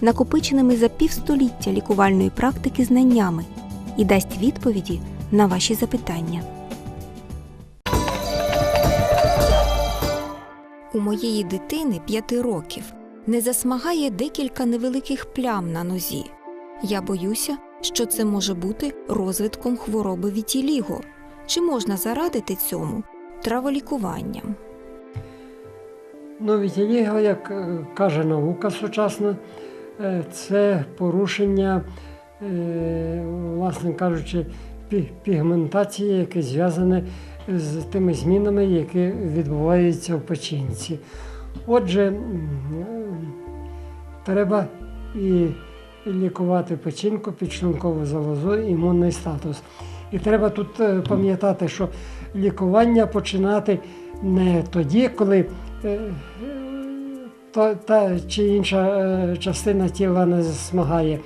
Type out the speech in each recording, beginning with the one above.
накопиченими за півстоліття лікувальної практики знаннями і дасть відповіді на ваші запитання. У моєї дитини п'яти років не засмагає декілька невеликих плям на нозі. Я боюся, що це може бути розвитком хвороби вітіліго. Чи можна зарадити цьому траволікуванням? Ну, вітіліго, як е, каже наука сучасна, це порушення, е, власне кажучи, пігментації, яке зв'язане з тими змінами, які відбуваються в печінці. Отже, е, треба і лікувати печінку, підшлункову залозу, імунний статус. І треба тут е, пам'ятати, що лікування починати не тоді, коли е, та, та чи інша е, частина тіла не засмагає,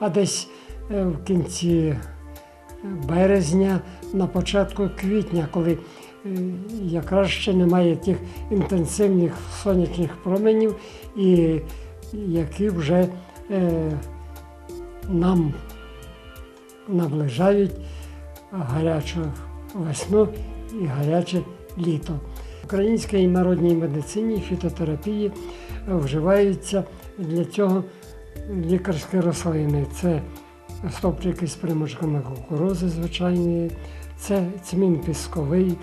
а десь е, в кінці березня, на початку квітня, коли е, якраз ще немає тих інтенсивних сонячних променів, і які вже е, нам наближають гарячу весну і гаряче літо. Українській народній медицині фітотерапії е, вживаються для цього лікарські рослини. Це стопчики з примочками кукурузи звичайної, це цмін пісковий,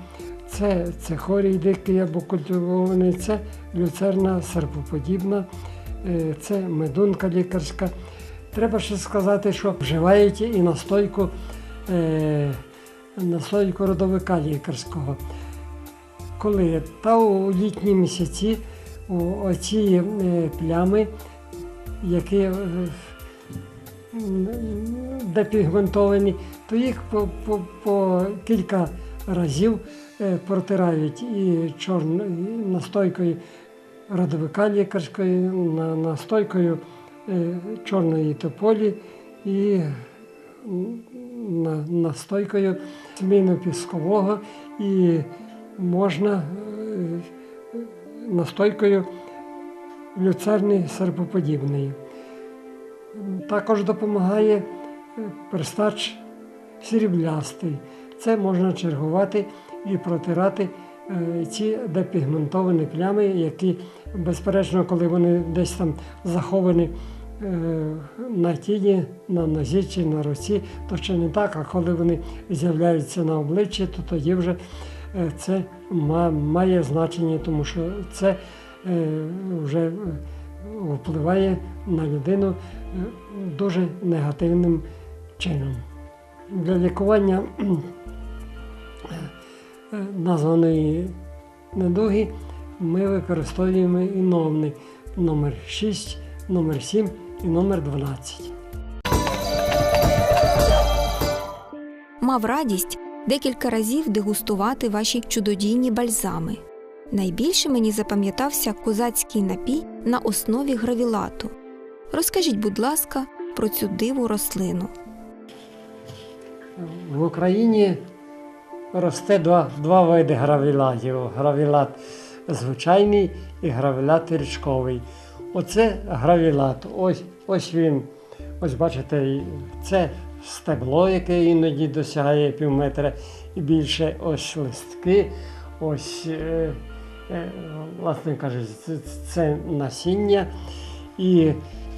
це цихорій дикий або культивований, це люцерна серпоподібна, е, це медунка лікарська. Треба ще сказати, що вживають і настойку, е, настойку родовика лікарського. Коли та у літні місяці оці е, плями, які е, депігментовані, то їх по, по, по кілька разів е, протирають і чорною настойкою родовика лікарської, настойкою чорної тополі і настойкою зміну піскового і можна е, настойкою люцерни серпоподібної. Також допомагає е, перстач сріблястий. Це можна чергувати і протирати е, ці депігментовані плями, які, безперечно, коли вони десь там заховані на тілі, на нозі чи на руці, то ще не так, а коли вони з'являються на обличчі, то тоді вже це має значення, тому що це е, вже е, впливає на людину е, дуже негативним чином. Для лікування е, названої недуги ми використовуємо і номни номер 6, номер 7 і номер 12. Мав радість декілька разів дегустувати ваші чудодійні бальзами. Найбільше мені запам'ятався козацький напій на основі гравілату. Розкажіть, будь ласка, про цю диву рослину. В Україні росте два, два види гравілатів. Гравілат звичайний і гравілат річковий. Оце гравілат. Ось, ось він. Ось бачите, це стебло, яке іноді досягає пів метра і більше. Ось листки, ось, е, е, власне кажучи, це, насіння. І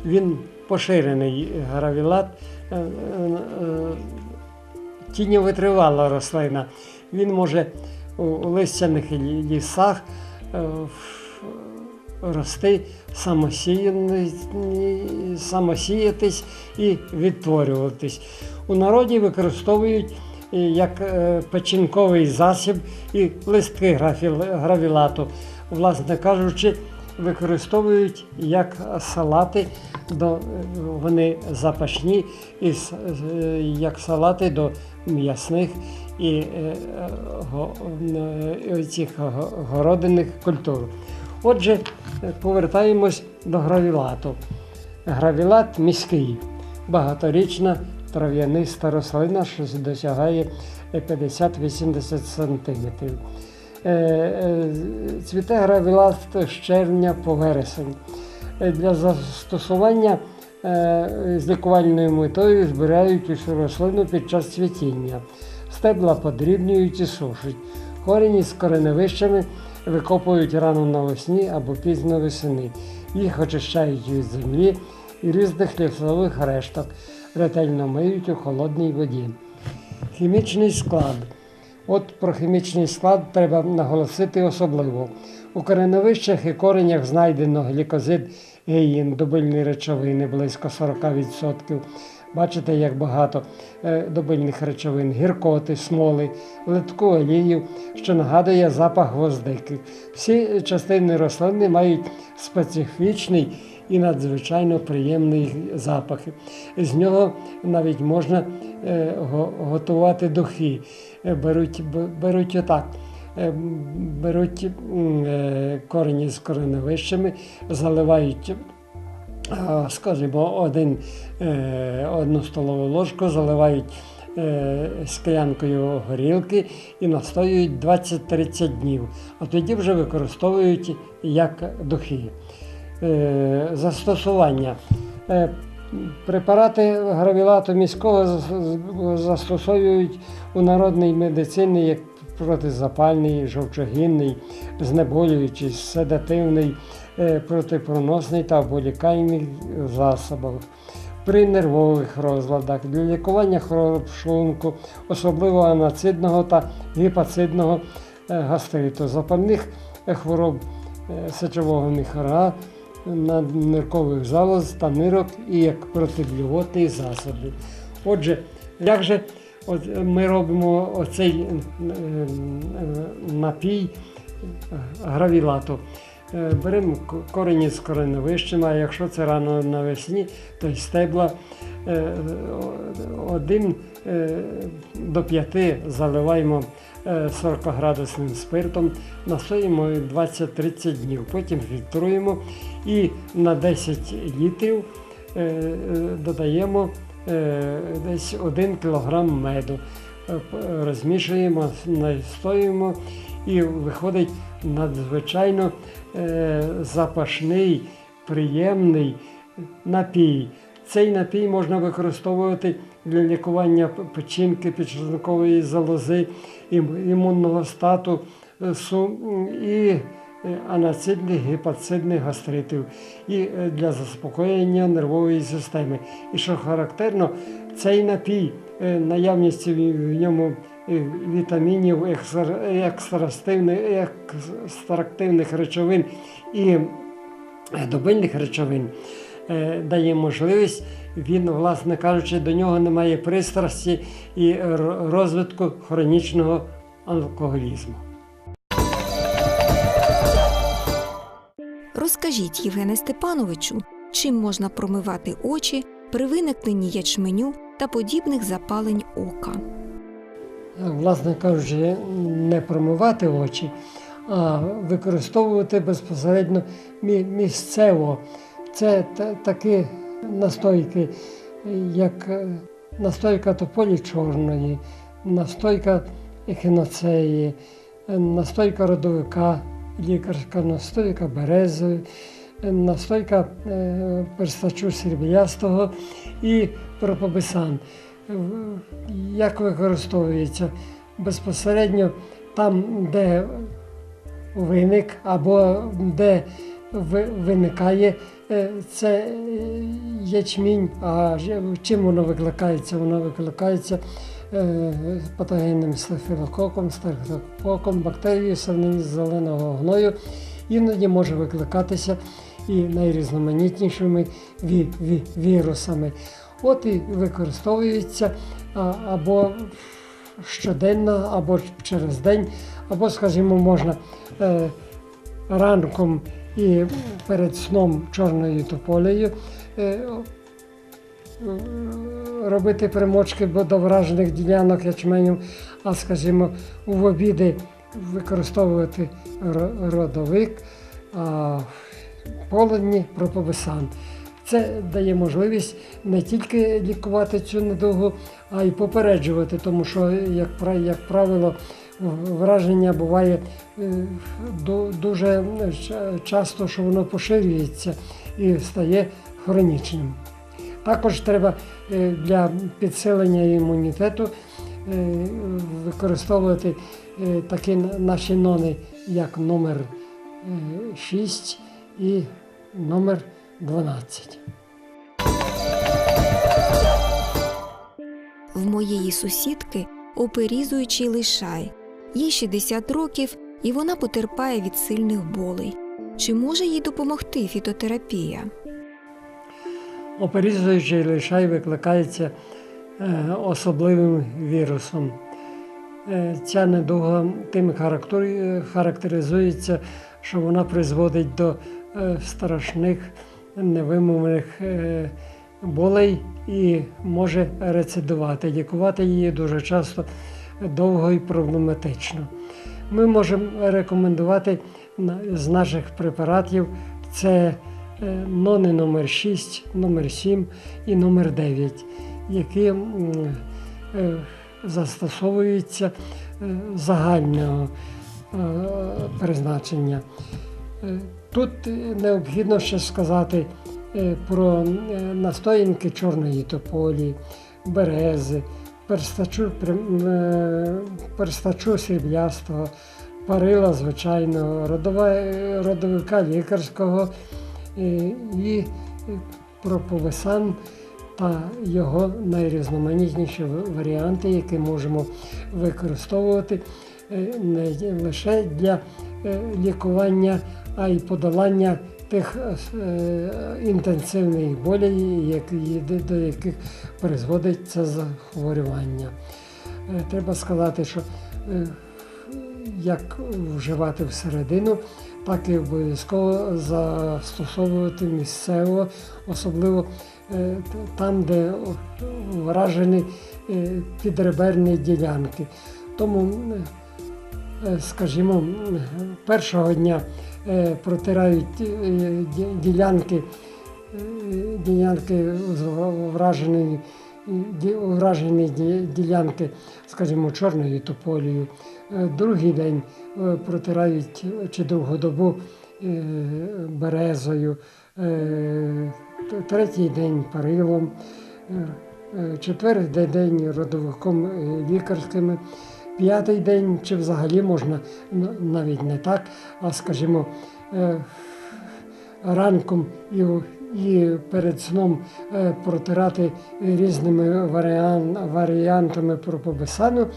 він поширений гравілат. Е, тіньовитривала рослина. Він може у листяних лісах в- рости самосіятись і відтворюватись. У народі використовують е, як е, печінковий засіб і листки гравілату. Власне кажучи, використовують як салати, до, вони запашні, і, е, як салати до м'ясних і е, е, цих го- городинних культур. Отже, повертаємось до гравілату. Гравілат міський, багаторічна трав'яниста рослина, що досягає е, 50-80 см. Е, е, Цвіте гравілат з червня по вересень. Е, Для застосування з лікувальною метою збирають усю рослину під час цвітіння. Стебла подрібнюють і сушать. Корені з кореневищами викопують рано навесні або пізно весени. Їх очищають від землі і різних лісових решток, ретельно миють у холодній воді. Хімічний склад. От про хімічний склад треба наголосити особливо. У кореневищах і коренях знайдено глікозид геїн, добильні речовини близько 40%. Бачите, як багато е, добильних речовин, гіркоти, смоли, литку олію, що нагадує запах гвоздики. Всі частини рослини мають специфічний і надзвичайно приємний запах. З нього навіть можна е, готувати духи. Е, Беруть, беруть отак. Беруть корені з кореневищами, заливають скажімо, один, е, одну столову ложку заливають е, склянкою горілки і настоюють 20-30 днів, а тоді вже використовують як духи. Е, застосування. Препарати гравілату міського застосовують у народній медицині як протизапальний, жовчогінний, знеболюючий, седативний, е, протипроносний та оболікальний засобах. При нервових розладах для лікування хвороб шлунку, особливо анацидного та гепацидного е, гастриту, запальних е, хвороб сечового міхора, надниркових залоз та нирок і як протиблювотні засоби. Отже, як же от ми робимо оцей напій гравілату? Е, Беремо к- корені з кореневищем, а якщо це рано навесні, то й стебла е, один е, до п'яти заливаємо е, 40-градусним спиртом, настоїмо 20-30 днів, потім фільтруємо і на 10 літрів додаємо десь 1 кг меду. Розмішуємо, настоюємо і виходить надзвичайно запашний, приємний напій. Цей напій можна використовувати для лікування печінки, підшлункової залози, імунного стату е, і е, анацидних, гепацидних гастритів, і е, для заспокоєння нервової системи. І що характерно, цей напій, е, наявність в ньому е, вітамінів, екстра- екстрактивних, речовин і добильних речовин е, дає можливість, він, власне кажучи, до нього немає пристрасті і розвитку хронічного алкоголізму. Розкажіть, Євгене Степановичу, чим можна промивати очі при виникненні ячменю та подібних запалень ока. Власне кажучи, не промивати очі, а використовувати безпосередньо місцево. Це такі настойки, як е, настойка тополі чорної, настойка ехіноцеї, е, настойка родовика, лікарська настойка берези, е, настойка перстачу сріблястого і пропобисан. В- Як використовується безпосередньо там, де виник або де виникає е, це е, ячмінь, а чим воно викликається? Воно викликається е, патогенним стафілококом, стафілококом, бактерією зеленого гною. Іноді може викликатися і найрізноманітнішими ві- ві- вірусами. От і використовується або щоденно, або через день, або, скажімо, можна е, ранком і перед сном чорною тополею е, е, робити примочки до вражених ділянок ячменю, а скажімо, в обіди використовувати родовик, а в полудні пропобесан. Це дає можливість не тільки лікувати цю недугу, а й попереджувати, тому що, як, правило, враження буває е, дуже часто, що воно поширюється і стає хронічним. Також треба е, для підсилення імунітету е, використовувати такі наші нони, як номер 6 і номер 12. В моєї сусідки оперізуючий лишай. Їй 60 років, і вона потерпає від сильних болей. Чи може їй допомогти фітотерапія? Оперізуючий лишай викликається е, особливим вірусом. Е, Ця недуга тим характеризується, що вона призводить до е, страшних невимовних е, болей і може рецидувати. Лікувати її дуже часто довго і проблематично. Ми можемо рекомендувати з наших препаратів це е, нони номер 6, номер 7 і номер 9, які е, застосовуються загального призначення. Тут е, необхідно ще сказати е, про е, настоянки чорної тополі, берези, перстачу, перстачу сріблястого, парила звичайного, родова, родовика лікарського і проповесан та його найрізноманітніші варіанти, які можемо використовувати не лише для лікування, а й подолання тих е, інтенсивних болей, які, до яких призводить це захворювання. Е, Треба сказати, що е, як вживати всередину, так і обов'язково застосовувати місцево, особливо е, там, де вражені е, підреберні ділянки. Тому, е, скажімо, першого дня е, протирають е, ділянки, е, ділянки ді- вражені ділянки, скажімо, чорною тополею. Е, Другий день е, протирають е, чи другу добу е, березою, е, третій день парилом, е, е, четвертий день родовиком е, лікарськими, п'ятий день чи взагалі можна н- навіть не так, а скажімо, е, ранком і, і перед сном е, протирати різними варіан, варіантами пропобесану,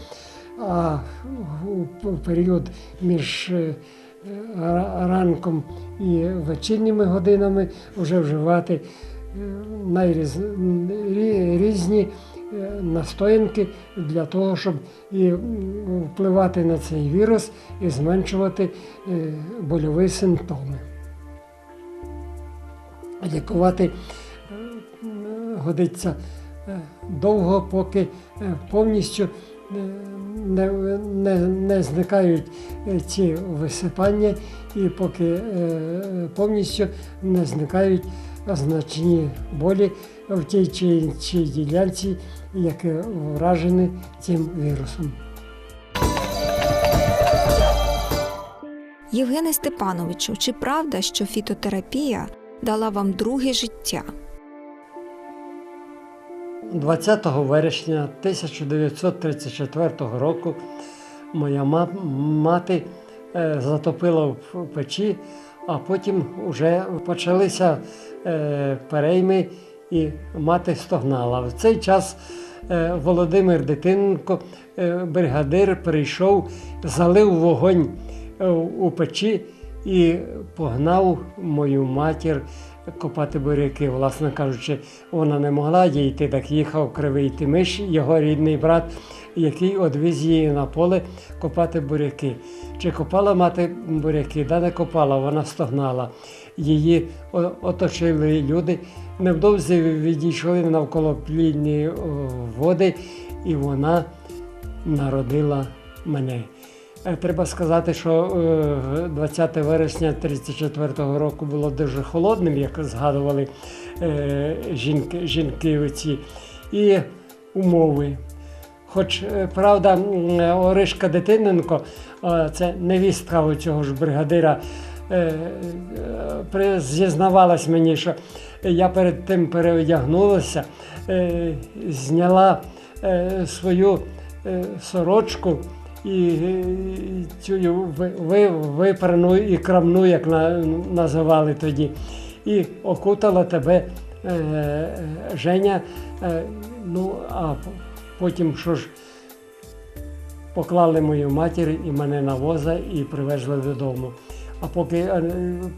а у, період між е, ранком і вечірніми годинами вже вживати е, е, настоянки для того, щоб і впливати на цей вірус і зменшувати е, больові симптоми. Лікувати е, годиться довго, поки повністю не, не, не зникають ці висипання і поки повністю не зникають значні болі в тій чи іншій ділянці, які вражені цим вірусом. Євгене Степановичу, чи правда, що фітотерапія дала вам друге життя? 20 вересня 1934 року моя мати е, затопила в печі, а потім вже почалися е, перейми і мати стогнала. В цей час е, Володимир Дитинко, е, бригадир, прийшов, залив вогонь е, у печі і погнав мою матір копати буряки. Власне кажучи, вона не могла дійти, так їхав кривий Тимиш, його рідний брат, який одвіз її на поле копати буряки. Чи копала мати буряки? Да не копала, вона стогнала. Її оточили люди. Невдовзі відійшли навколо плідні води, і вона народила мене. Е, Треба сказати, що е, 20 вересня 34-го року було дуже холодним, як згадували е, жінки, жінки оці, і умови. Хоч, е, правда, Оришка Дитиненко, е, це невістка цього ж бригадира, е, е, зізнавалась мені, що я перед тим переодягнулася, е, зняла е, свою е, сорочку і е, цю ви, ви, випрану і крамну, як на, називали тоді, і окутала тебе е, Женя. Е, ну, а потім що ж поклали мою матір і мене на воза і привезли додому. А поки, е,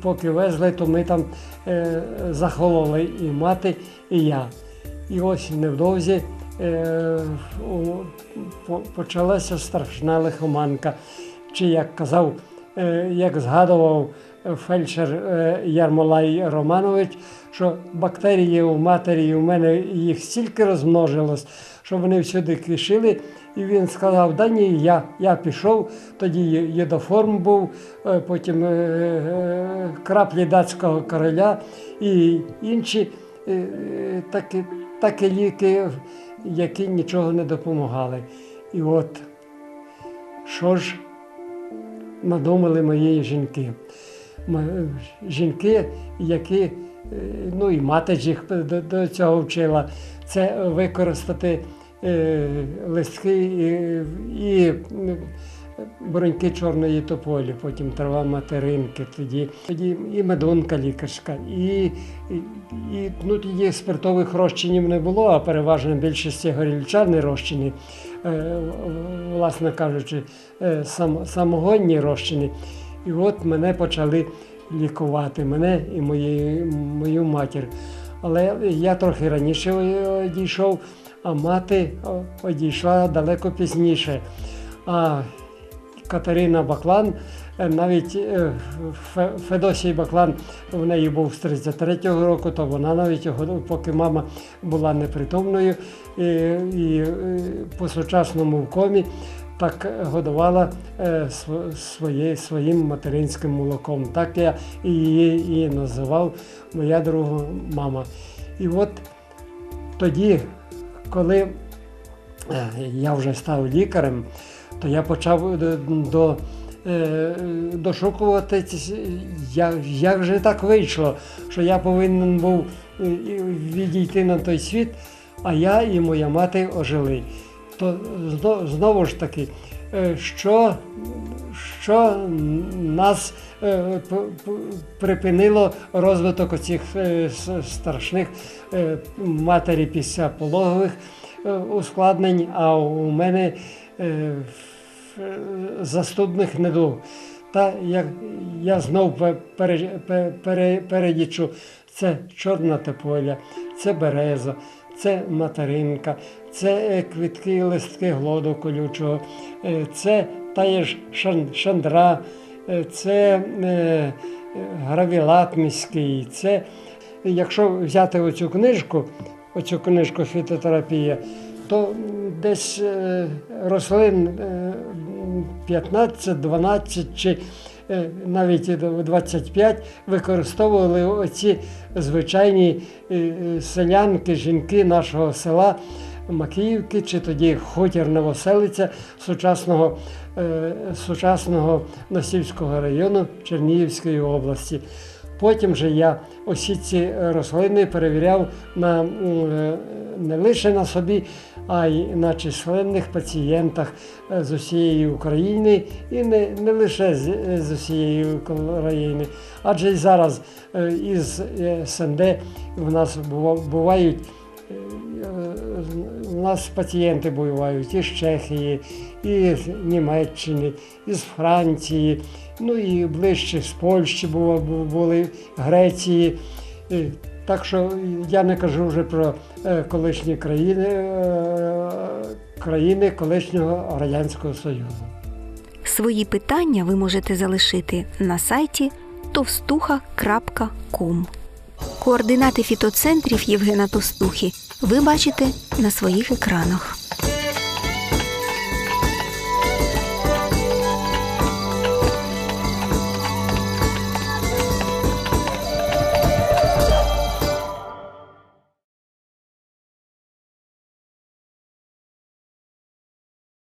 поки везли, то ми там е, захололи і мати, і я. І ось невдовзі е, по- почалася страшна лихоманка. Чи як казав, е, як згадував фельдшер е, Ярмолай Романович, що бактерії у матері у мене їх стільки розмножилось, що вони всюди кишили. І він сказав: да ні, я, я пішов, тоді єдоформ був, е, потім е, е, краплі датського короля і інші такі, такі ліки, які нічого не допомагали. І от що ж надумали мої жінки. Жінки, які, ну і мати ж їх до, цього вчила, це використати листки і, і м, броньки чорної тополі, потім трава материнки, тоді, тоді і медунка лікарська, і, і, і ну, тоді спиртових розчинів не було, а переважно більшості горільчани розчини, е, власне кажучи, е, сам, самогонні розчини. І от мене почали лікувати, мене і мої, мою матір. Але я трохи раніше одійшов, а мати одійшла далеко пізніше. А Катерина Баклан, е, навіть е, Федосій Баклан, в неї був з 33-го року, то вона навіть поки мама була непритомною і, і по сучасному в комі, так годувала е, своє, своїм материнським молоком. Так я її і називав моя друга мама. І от тоді, коли е, я вже став лікарем, то я почав до, до, е, дошукувати, як, як же так вийшло, що я повинен був е, відійти на той світ, а я і моя мати ожили. То знову ж таки, е, що, що нас е, припинило розвиток оцих е, страшних е, матері після пологових ускладнень, а у мене е, е, застудних недуг. Та як я знов пе- пере, пере, передічу, це чорна тополя, це береза, це материнка, це квітки листки глоду колючого, це та ж шан, шандра, е, це е, гравілат міський, це якщо взяти оцю книжку, оцю книжку фітотерапія, то десь е, рослин е, 15-12 чи навіть 25 використовували оці звичайні селянки, жінки нашого села Макіївки, чи тоді хутір Новоселиця сучасного, е, сучасного Носівського району Чернігівської області. Потім же я усі ці рослини перевіряв на, е, не лише на собі, а й на численних пацієнтах е, з усієї України і не, не лише з, з усієї України. Адже й зараз із СНД в нас бувають. У нас пацієнти бувають із Чехії, і з Німеччини, із Франції, ну і ближче з Польщі бу- бу- були, Греції. Так що я не кажу вже про е, колишні країни, е, країни колишнього Радянського Союзу. Свої питання ви можете залишити на сайті товстуха.ком. Координати фітоцентрів Євгена Тостухи ви бачите на своїх екранах.